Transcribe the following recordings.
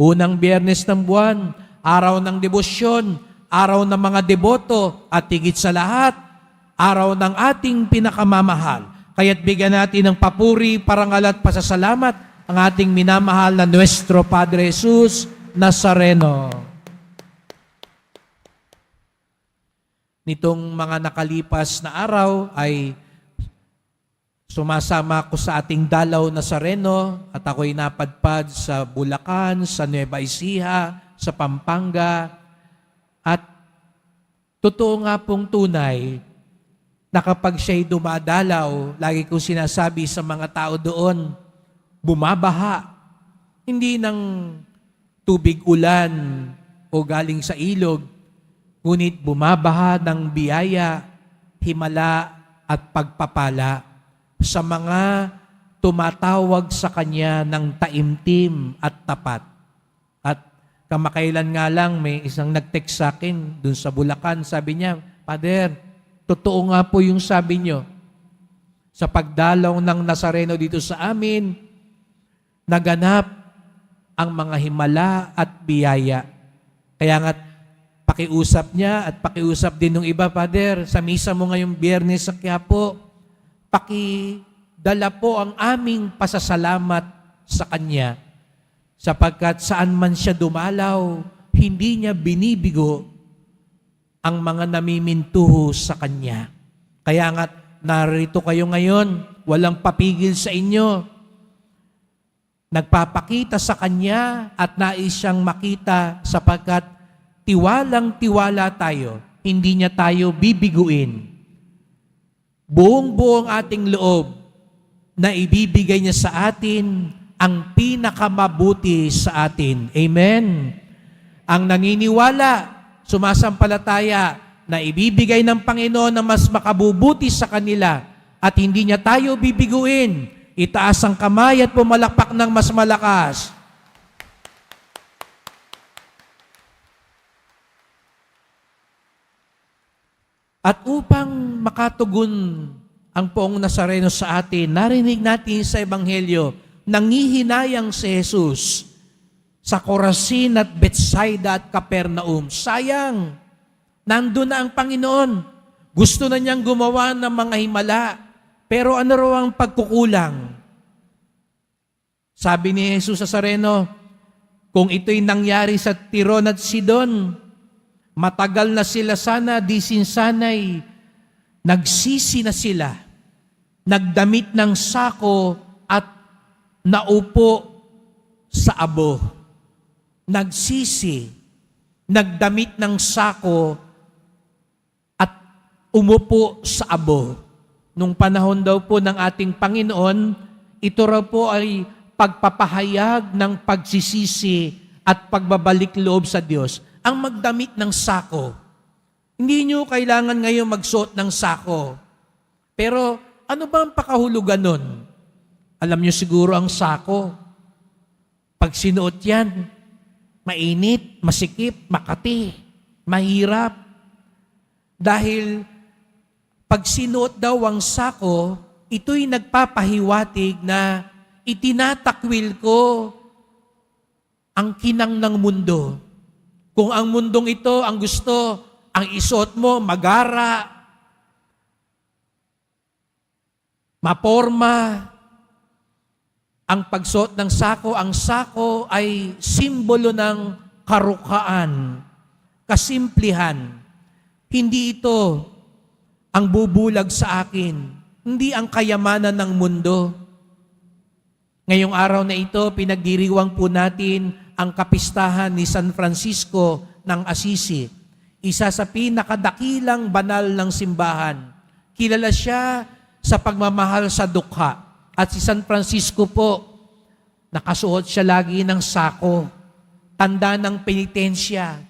Unang biyernes ng buwan, araw ng debosyon, araw ng mga deboto, at higit sa lahat, araw ng ating pinakamamahal. Kaya't bigyan natin ng papuri, parangal at pasasalamat ang ating minamahal na Nuestro Padre Jesus Nazareno. Nitong mga nakalipas na araw ay sumasama ako sa ating dalaw Nazareno at ako'y napadpad sa Bulacan, sa Nueva Ecija, sa Pampanga. At totoo nga pong tunay na kapag siya'y dumadalaw, lagi kong sinasabi sa mga tao doon, bumabaha. Hindi ng tubig ulan o galing sa ilog, ngunit bumabaha ng biyaya, himala at pagpapala sa mga tumatawag sa Kanya ng taimtim at tapat. At kamakailan nga lang, may isang nag-text sa akin dun sa Bulacan, sabi niya, Pader, totoo nga po yung sabi niyo. Sa pagdalaw ng Nazareno dito sa amin, naganap ang mga himala at biyaya. Kaya nga, pakiusap niya at pakiusap din ng iba, Pader, sa misa mo ngayong biyernes sa Quiapo, pakidala po ang aming pasasalamat sa Kanya sapagkat saan man siya dumalaw, hindi niya binibigo ang mga namimintuho sa Kanya. Kaya nga, narito kayo ngayon, walang papigil sa inyo. Nagpapakita sa Kanya at nais siyang makita sapagkat tiwalang tiwala tayo, hindi niya tayo bibiguin. Buong-buong ating loob na ibibigay niya sa atin ang pinakamabuti sa atin. Amen. Ang naniniwala, sumasampalataya na ibibigay ng Panginoon na mas makabubuti sa kanila at hindi niya tayo bibiguin. Itaas ang kamay at pumalakpak ng mas malakas. At upang makatugon ang poong Nazareno sa atin, narinig natin sa Ebanghelyo, nangihinayang si Jesus sa Corazin at Bethsaida at Capernaum. Sayang, nandun na ang Panginoon. Gusto na niyang gumawa ng mga himala. Pero ano raw ang pagkukulang? Sabi ni Jesus sa Sareno, kung ito'y nangyari sa Tiron at Sidon, matagal na sila sana, di sinsanay, nagsisi na sila, nagdamit ng sako at naupo sa abo. Nagsisi, nagdamit ng sako at umupo sa abo. Nung panahon daw po ng ating Panginoon, ito raw po ay pagpapahayag ng pagsisisi at pagbabalik loob sa Diyos. Ang magdamit ng sako. Hindi nyo kailangan ngayon magsuot ng sako. Pero ano ba ang pakahulugan nun? Alam nyo siguro ang sako. Pag sinuot yan, mainit, masikip, makati, mahirap. Dahil pag sinuot daw ang sako, ito'y nagpapahiwatig na itinatakwil ko ang kinang ng mundo. Kung ang mundong ito ang gusto, ang isuot mo, magara, maporma, ang pagsuot ng sako, ang sako ay simbolo ng karukaan, kasimplihan. Hindi ito ang bubulag sa akin, hindi ang kayamanan ng mundo. Ngayong araw na ito, pinagdiriwang po natin ang kapistahan ni San Francisco ng Assisi, isa sa pinakadakilang banal ng simbahan. Kilala siya sa pagmamahal sa dukha. At si San Francisco po, nakasuot siya lagi ng sako, tanda ng penitensya,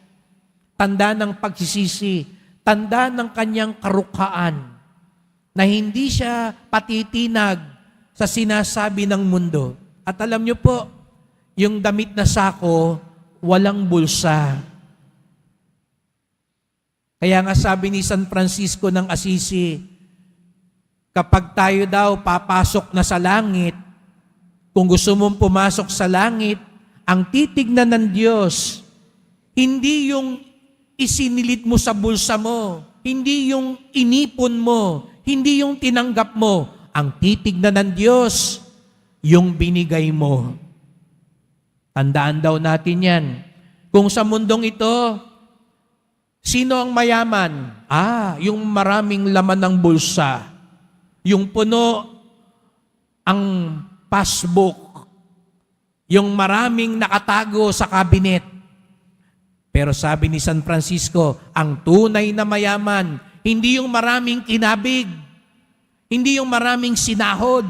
tanda ng pagsisisi, tanda ng kanyang karukaan, na hindi siya patitinag sa sinasabi ng mundo. At alam niyo po, yung damit na sako, walang bulsa. Kaya nga sabi ni San Francisco ng Assisi, kapag tayo daw papasok na sa langit, kung gusto mong pumasok sa langit, Ang titignan ng Diyos, hindi yung isinilit mo sa bulsa mo, hindi yung inipon mo, hindi yung tinanggap mo. Ang titignan ng Diyos, yung binigay mo. Tandaan daw natin yan. Kung sa mundong ito, sino ang mayaman? Ah, yung maraming laman ng bulsa. Yung puno ang passbook. Yung maraming nakatago sa kabinet. Pero sabi ni San Francisco, ang tunay na mayaman, hindi yung maraming kinabig, hindi yung maraming sinahod.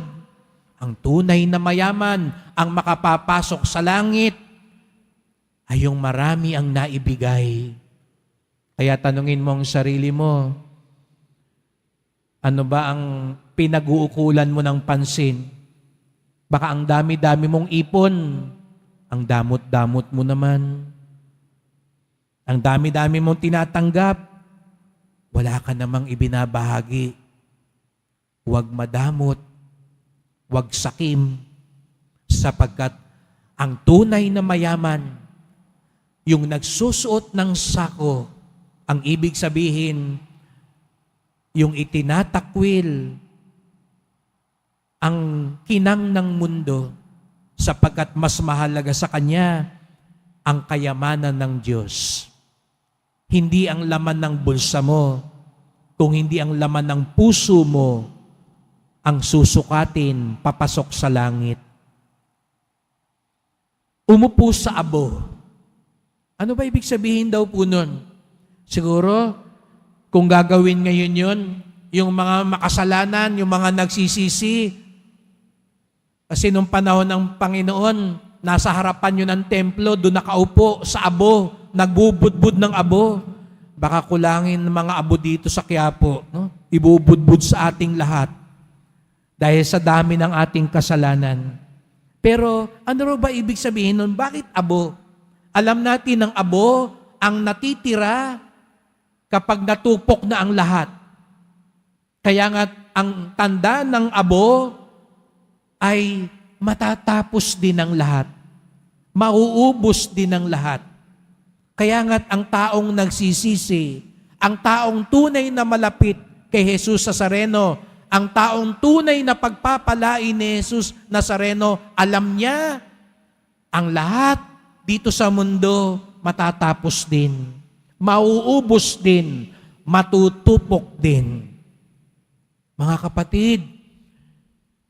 Ang tunay na mayaman, ang makapapasok sa langit, ay yung marami ang naibigay. Kaya tanungin mo ang sarili mo, ano ba ang pinag-uukulan mo ng pansin? Baka ang dami-dami mong ipon, ang damot-damot mo naman. Ang dami-dami mong tinatanggap, wala ka namang ibinabahagi. Huwag madamot, huwag sakim, sapagkat ang tunay na mayaman, yung nagsusuot ng sako, ang ibig sabihin, yung itinatakwil, ang kinang ng mundo, sapagkat mas mahalaga sa kanya ang kayamanan ng Diyos. Hindi ang laman ng bulsa mo, kung hindi ang laman ng puso mo ang susukatin papasok sa langit. Umupo sa abo. Ano ba ibig sabihin daw po nun? Siguro, kung gagawin ngayon yun, yung mga makasalanan, yung mga nagsisisi, kasi nung panahon ng Panginoon, nasa harapan yun ng templo, doon nakaupo sa abo, nagbubudbud ng abo. Baka kulangin ng mga abo dito sa Quiapo, no? ibubudbud sa ating lahat dahil sa dami ng ating kasalanan. Pero ano ro ba ibig sabihin nun? Bakit abo? Alam natin ng abo ang natitira kapag natupok na ang lahat. Kaya nga ang tanda ng abo ay matatapos din ang lahat. Mauubos din ang lahat. Kaya nga't ang taong nagsisisi, ang taong tunay na malapit kay Jesus Nazareno, ang taong tunay na pagpapalain ni Jesus Nazareno, alam niya ang lahat dito sa mundo matatapos din. Mauubos din. Matutupok din. Mga kapatid,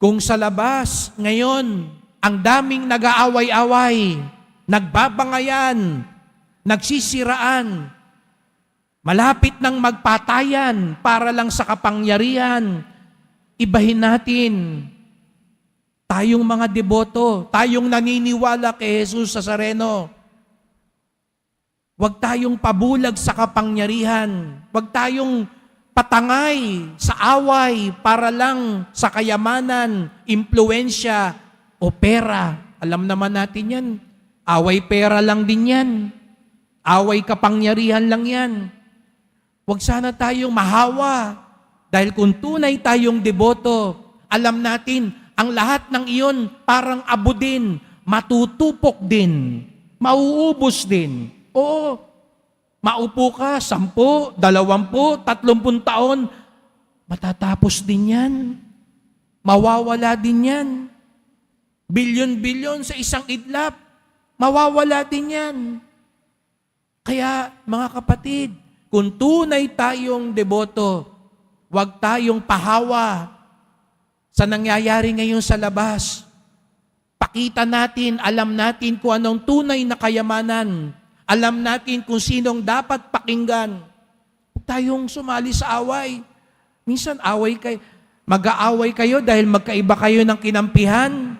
kung sa labas ngayon, ang daming nag-aaway-away, nagbabangayan, nagsisiraan, malapit ng magpatayan para lang sa kapangyarihan, ibahin natin. Tayong mga deboto, tayong naniniwala kay Jesus Nazareno, huwag tayong pabulag sa kapangyarihan. Huwag tayong patangay sa away para lang sa kayamanan, impluensya o pera. Alam naman natin yan. Away pera lang din yan. Away kapangyarihan lang yan. Huwag sana tayong mahawa. Dahil kung tunay tayong deboto, alam natin, ang lahat ng iyon parang abo din, matutupok din, mauubos din. Oo, maupo ka, sampu, dalawampu, tatlumpun taon, matatapos din yan. Mawawala din yan. Bilyon-bilyon sa isang idlap, mawawala din yan. Kaya mga kapatid, kung tunay tayong deboto, huwag tayong pahawa sa nangyayari ngayon sa labas. Pakita natin, alam natin kung anong tunay na kayamanan. Alam natin kung sinong dapat pakinggan. Huwag tayong sumali sa away. Minsan away kayo. Mag-aaway kayo dahil magkaiba kayo ng kinampihan.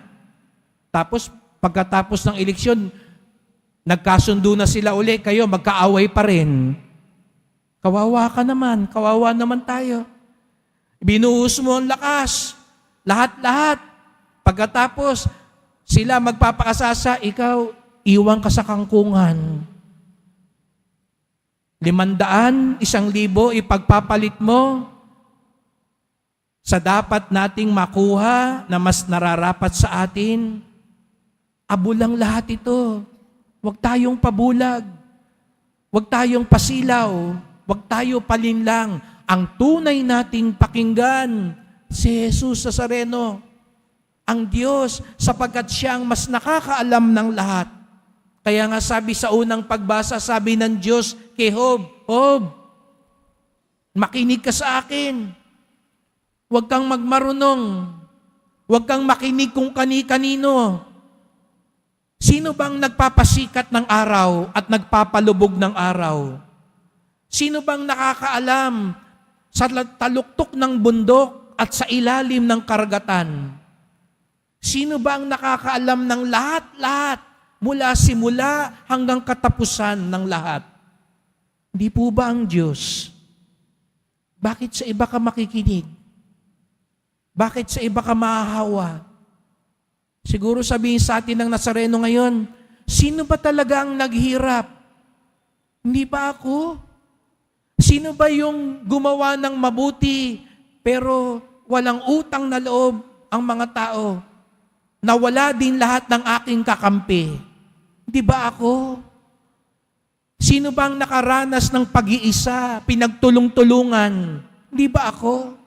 Tapos pagkatapos ng eleksyon, nagkasundo na sila uli, kayo magkaaway pa rin. Kawawa ka naman, kawawa naman tayo. Binuhos mo ang lakas. Lahat-lahat. Pagkatapos, sila magpapakasasa, ikaw, iwan ka sa kangkungan. Limandaan, isang libo, ipagpapalit mo sa dapat nating makuha na mas nararapat sa atin. abo lang lahat ito. Huwag tayong pabulag. Huwag tayong pasilaw. Huwag tayo palinlang. Ang tunay nating pakinggan, si Jesus Nazareno, ang Diyos, sapagkat siya ang mas nakakaalam ng lahat. Kaya nga sabi sa unang pagbasa, sabi ng Diyos kay Job, Job, makinig ka sa akin. Huwag kang magmarunong. Huwag kang makinig kung kani-kanino. Sino bang nagpapasikat ng araw at nagpapalubog ng araw? Sino bang nakakaalam sa taluktok ng bundok at sa ilalim ng karagatan? Sino ba ang nakakaalam ng lahat-lahat mula simula hanggang katapusan ng lahat? Hindi po ba ang Diyos? Bakit sa iba ka makikinig? Bakit sa iba ka mahahawa? Siguro sabihin sa atin ng Nazareno ngayon, sino ba talaga ang naghirap? Hindi ba ako? Sino ba yung gumawa ng mabuti pero walang utang na loob ang mga tao? Nawala din lahat ng aking kakampi. Hindi ba ako? Sino bang nakaranas ng pag-iisa, pinagtulong-tulungan? Hindi ba ako?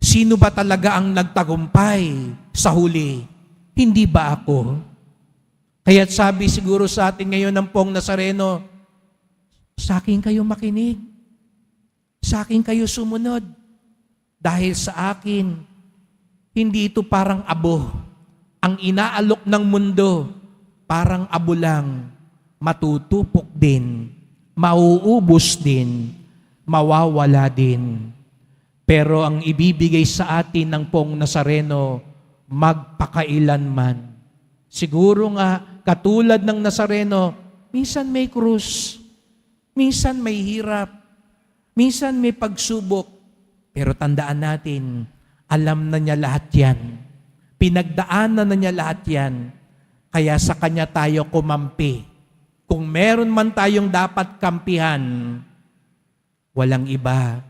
Sino ba talaga ang nagtagumpay sa huli? Hindi ba ako? Kaya't sabi siguro sa atin ngayon ng Pong Nazareno, sa akin kayo makinig. Sa akin kayo sumunod. Dahil sa akin, hindi ito parang abo. Ang inaalok ng mundo, parang abo lang. Matutupok din. Mauubos din. Mawawala din. Pero ang ibibigay sa atin ng pong Nazareno, magpakailanman. Siguro nga, katulad ng Nazareno, minsan may krus, minsan may hirap, minsan may pagsubok. Pero tandaan natin, alam na niya lahat yan. Pinagdaanan na niya lahat yan. Kaya sa Kanya tayo kumampi. Kung meron man tayong dapat kampihan, walang iba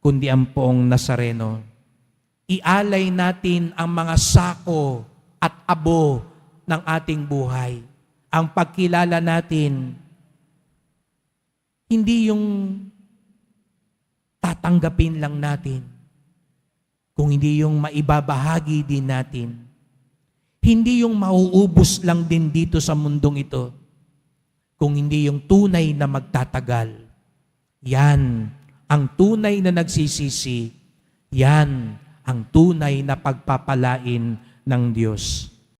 kundi ang poong Nazareno. Ialay natin ang mga sako at abo ng ating buhay. Ang pagkilala natin, hindi yung tatanggapin lang natin, kung hindi yung maibabahagi din natin. Hindi yung mauubos lang din dito sa mundong ito, kung hindi yung tunay na magtatagal. Yan ang tunay na nagsisisi, yan ang tunay na pagpapalain ng Diyos.